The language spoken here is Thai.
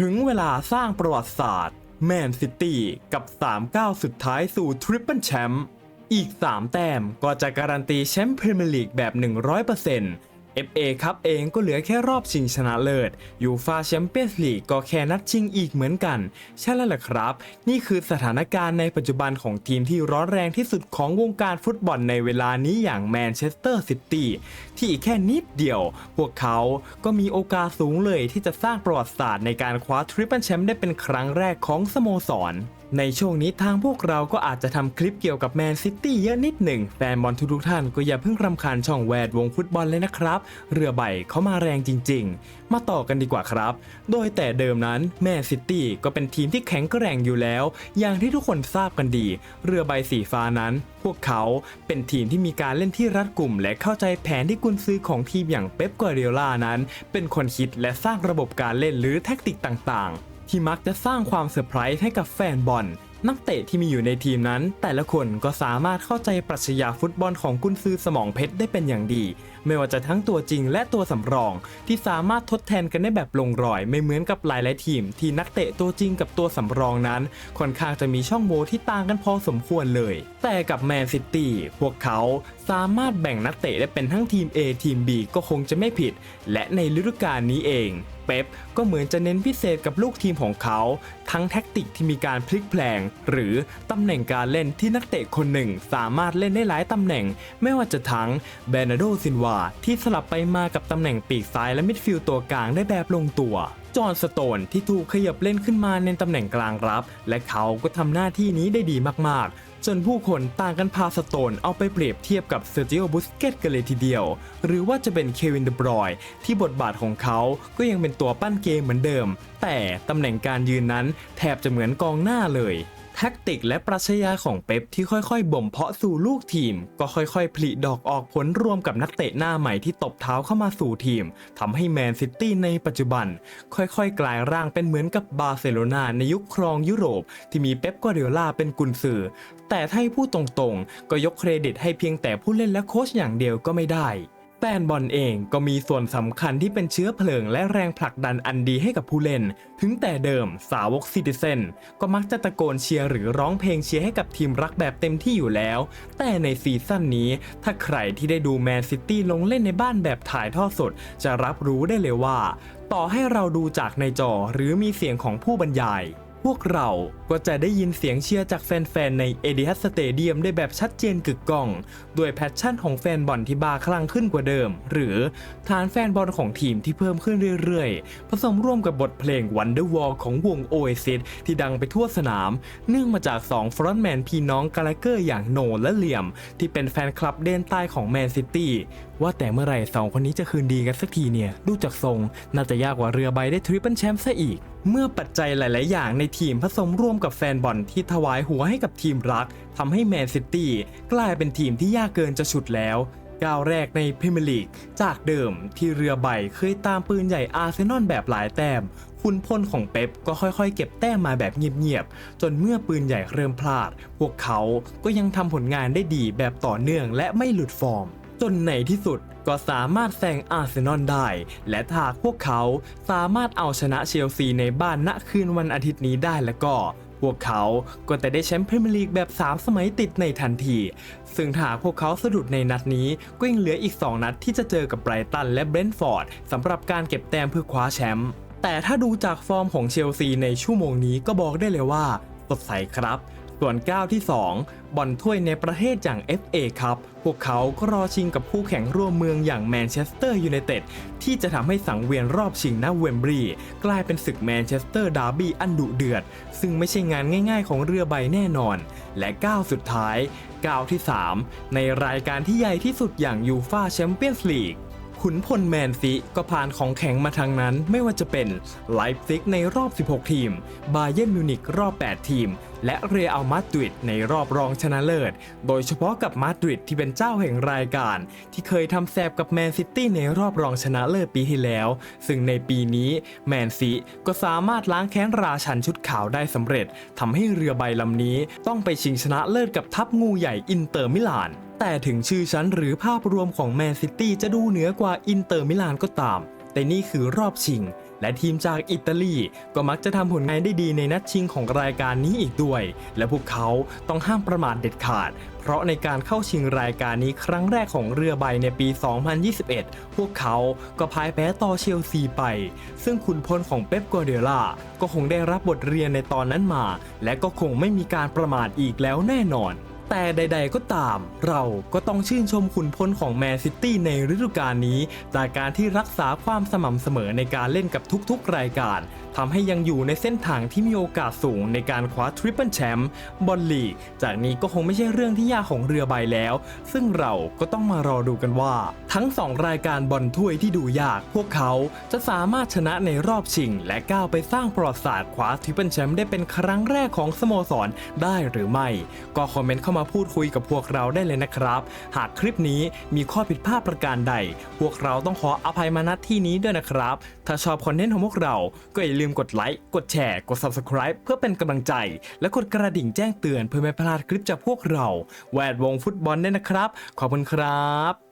ถึงเวลาสร้างประวัติศาสตร์ แมนซิตี้กับ 3 ก้าวสุดท้ายสู่ทริปเปิลแชมป์อีก 3 แต้มก็จะการันตีแชมป์พรีเมียร์ลีกแบบ 100% FA ครับเองก็เหลือแค่รอบชิงชนะเลิศยูฟาแชมเปี้ยนส์ลีกก็แค่นัดชิงอีกเหมือนกัน ใช่แล้วล่ะครับ นี่คือสถานการณ์ในปัจจุบันของทีมที่ร้อนแรงที่สุดของวงการฟุตบอลในเวลานี้อย่างแมนเชสเตอร์ซิตี้ที่แค่นิดเดียว พวกเขาก็มีโอกาสสูงเลยที่จะสร้างประวัติศาสตร์ในการคว้าทริปเปิลแชมป์ได้เป็นครั้งแรกของสโมสร ในช่วงนี้ทางพวกเราก็อาจจะทำคลิปเกี่ยวกับแมนซิตี้เยอะนิดหนึ่ง แฟนบอลทุกท่านก็อย่าเพิ่งรำคาญช่องแวดวงฟุตบอลเลยนะครับ เรือใบเขามาแรงจริง ๆ มาต่อกันดีกว่าครับ โดยแต่เดิมนั้นแมนซิตี้ก็เป็นทีมที่แข็งแกร่งอยู่แล้ว อย่างที่ทุกคนทราบกันดี เรือใบสีฟ้านั้น พวกเขาเป็นทีมที่มีการเล่นที่รัดกลุ่ม และเข้าใจแผนที่กุนซือของทีมอย่างเป๊ปกัวเดียล่านั้น เป็นคนคิดและสร้างระบบการเล่นหรือแทคติกต่างๆ ที่มักจะสร้างความเซอร์ไพรส์ให้กับแฟนบอล นักเตะที่มีอยู่ในทีมนั้น แต่ละคนก็สามารถเข้าใจปรัชญาฟุตบอลของกุนซือสมองเพชรได้เป็นอย่างดี ไม่ว่าจะทั้งตัวจริงและตัวสำรอง ที่สามารถทดแทนกันได้แบบลงรอย ไม่เหมือนกับหลายๆทีม ที่นักเตะตัวจริงกับตัวสำรองนั้น ค่อนข้างจะมีช่องโหว่ที่ต่างกันพอสมควรเลย แต่กับแมนซิตี้พวกเขาสามารถแบ่งนักเตะได้เป็นทั้งทีม A ทีม B ก็คงจะไม่ผิด และในฤดูกาลนี้เอง เป๊ปก็เหมือนจะเน้นพิเศษกับลูกทีมของเขา ทั้งแท็กติกที่มีการพลิกแปลง หรือตำแหน่งการเล่นที่นักเตะคนหนึ่งสามารถเล่นได้หลายตำแหน่ง ไม่ว่าจะทั้งเบนาโดซินวาที่สลับไปมากับตำแหน่งปีกซ้ายและมิดฟิลด์ตัวกลางได้แบบลงตัวจอห์นสโตนที่ถูกขยับเล่นขึ้นมาในตำแหน่งกลางรับ และเขาก็ทำหน้าที่นี้ได้ดีมากๆ จนผู้คนต่างกันพาสโตนเอาไปเปรียบเทียบกับเซอร์จิโอบุสเกตกันเลยทีเดียว หรือว่าจะเป็นเควินเดบรอยที่บทบาทของเขาก็ยังเป็นตัวปั้นเกมเหมือนเดิม แต่ตำแหน่งการยืนนั้นแทบจะเหมือนกองหน้าเลย แท็กติกและปรัชญาของเป๊ปที่ค่อยๆ บ่มเพาะสู่ลูกทีม ก็ค่อยๆ ผลิดอกออกผลรวมกับนักเตะหน้าใหม่ที่ตบเท้าเข้ามาสู่ทีมทำให้แมนซิตี้ในปัจจุบัน ค่อยๆ กลายร่างเป็นเหมือนกับบาร์เซโลนาในยุคครองยุโรป ที่มีเป๊ปกัวเดียล่าเป็นกุนซือ แต่ถ้าให้พูดตรงๆ ก็ยกเครดิตให้เพียงแต่ผู้เล่นและโค้ชอย่างเดียวก็ไม่ได้ ฟนบอลเองก็มีส่วนสำคัญที่เป็นเชื้อเพลิงและแรงผลักดันอันดีให้กับผู้เล่น ถึงแต่เดิมสาวกซิติเซนก็มักจะตะโกนเชียร์หรือร้องเพลงเชียร์ให้กับทีมรักแบบเต็มที่อยู่แล้ว แต่ในซีซั่นนี้ ถ้าใครที่ได้ดูแมนซิตี้ลงเล่นในบ้านแบบถ่ายทอดสด จะรับรู้ได้เลยว่า ต่อให้เราดูจากในจอหรือมีเสียงของผู้บรรยาย พวกเราก็จะได้ยินเสียงเชียร์จากแฟนๆ ในเอ i ิฮัสสเตเดียมได้แบบชัดเจนกึกก้อง ด้วยแพชชั่นของแฟนบอลที่บาคลั่งขึ้นกว่าเดิม หรือฐานแฟนบอลของทีมที่เพิ่มขึ้นเรื่อยๆ ผสมร่วมกับบทเพลง Wonderwall ของวง Oasis ที่ดังไปทั่วสนาม เนื่องมาจาก 2 ฟรอนต์แมนพี่น้องกาลาเกอร์อย่างโนและเหลี่ยม ที่เป็นแฟนคลับเดนใต้ของแมนซิตี้ว่าแต่เมื่อไหร่สองคนนี้จะคืนดีกันสักทีเนี่ย ดูจากทรง น่าจะยากกว่าเรือใบได้ทริปเปิลแชมป์ซะอีก เมื่อปัจจัยหลาย ๆ อย่างในทีมผสมร่วมกับแฟนบอลที่ถวายหัวให้กับทีมรักทำให้แมนซิตี้กลายเป็นทีมที่ยากเกินจะฉุดแล้วก้าวแรกในพรีเมียร์ลีกจากเดิมที่เรือใบเคยตามปืนใหญ่อาร์เซนอลแบบหลายแต้มคุณพลของเป๊ปก็ค่อยๆ เก็บแต้มมาแบบเงียบๆ จนเมื่อปืนใหญ่เริ่มพลาด พวกเขาก็ยังทำผลงานได้ดีแบบต่อเนื่องและไม่หลุดฟอร์ม นในที่สุดก็สามารถแซงอาร์เซนอลได้ และถ้าหากพวกเขาสามารถเอาชนะเชลซีในบ้านณคืนวันอาทิตย์นี้ได้แล้วก็ พวกเขาก็จะได้แชมป์พรีเมียร์ลีกแบบ 3 สมัยติดในทันที ซึ่งถ้าหากพวกเขาสะดุดในนัดนี้ก็ยังเหลืออีก 2 นัดที่จะเจอกับไบรตันและเบรนท์ฟอร์ดสำหรับการเก็บแต้มเพื่อคว้าแชมป์แต่ถ้าดูจากฟอร์มของเชลซีในชั่วโมงนี้ก็บอกได้เลยว่าสดใสครับ ส่วนก้าวที่ 2บอลถ้วยในประเทศอย่าง FA ครับพวกเขาก็รอชิงกับคู่แข่งร่วมเมืองอย่างแมนเชสเตอร์ยูไนเต็ดที่จะทำให้สังเวียนรอบชิงณเวมบรีกลายเป็นศึกแมนเชสเตอร์ดาร์บี้อันดุเดือด ซึ่งไม่ใช่งานง่ายๆของเรือใบแน่นอน และก้าวสุดท้ายก้าวที่ 3 ในรายการที่ใหญ่ที่สุดอย่างยูฟาแชมเปี้ยนส์ลีก ขุนพลแมนซีก็ผ่านของแข็งมาทางนั้นไม่ว่าจะเป็นไลฟ์ซิกในรอบ 16 ทีม บาเยนมิวนิกรอบ 8 ทีม และเรอัลมาดริดในรอบรองชนะเลิศ โดยเฉพาะกับมาดริดที่เป็นเจ้าแห่งรายการ ที่เคยทำแซบกับแมนซิตี้ในรอบรองชนะเลิศปีที่แล้ว ซึ่งในปีนี้แมนซีก็สามารถล้างแค้นราชันชุดขาวได้สำเร็จทำให้เรือใบลำนี้ต้องไปชิงชนะเลิศกับทัพงูใหญ่อินเตอร์มิลาน แต่ถึงชื่อชั้นหรือภาพรวมของแมนซิตี้จะดูเหนือกว่าอินเตอร์มิลานก็ตาม แต่นี่คือรอบชิง และทีมจากอิตาลี ก็มักจะทำผลงานได้ดีในนัดชิงของรายการนี้อีกด้วย และพวกเขาต้องห้ามประมาทเด็ดขาด เพราะในการเข้าชิงรายการนี้ครั้งแรกของเรือใบในปี 2021 พวกเขาก็พ่ายแพ้ต่อเชลซีไป ซึ่งขุนพลของเป๊ปกัวเดล่าก็คงได้รับบทเรียนในตอนนั้นมา และก็คงไม่มีการประมาทอีกแล้วแน่นอน แต่ใด ๆ ก็ตาม เราก็ต้องชื่นชมขุนพลของแมนซิตี้ในฤดูกาลนี้ จากการที่รักษาความสม่ำเสมอในการเล่นกับทุกๆ รายการทำให้ยังอยู่ในเส้นทางที่มีโอกาสสูงในการคว้าทริปเปิลแชมป์บอลลีกจากนี้ก็คงไม่ใช่เรื่องที่ยากของเรือใบแล้ว ซึ่งเราก็ต้องมารอดูกันว่า ทั้ง 2 รายการบอลถ้วยที่ดูยาก พวกเขาจะสามารถชนะในรอบชิง และก้าวไปสร้างประวัติศาสตร์คว้าทริปเปิลแชมป์ได้เป็นครั้งแรกของสโมสรได้หรือไม่ ก็คอมเมนต์เข้ามาพูดคุยกับพวกเราได้เลยนะครับ หากคลิปนี้มีข้อผิดพลาดประการใด พวกเราต้องขออภัยมาณที่นี้ด้วยนะครับ ถ้าชอบคอนเทนต์ของพวกเรา ก็อย่าลืมกดไลค์ กดแชร์ กด subscribe เพื่อเป็นกำลังใจ และกดกระดิ่งแจ้งเตือนเพื่อไม่พลาดคลิปจากพวกเรา แวดวงฟุตบอลด้วยนะครับ ขอบคุณครับ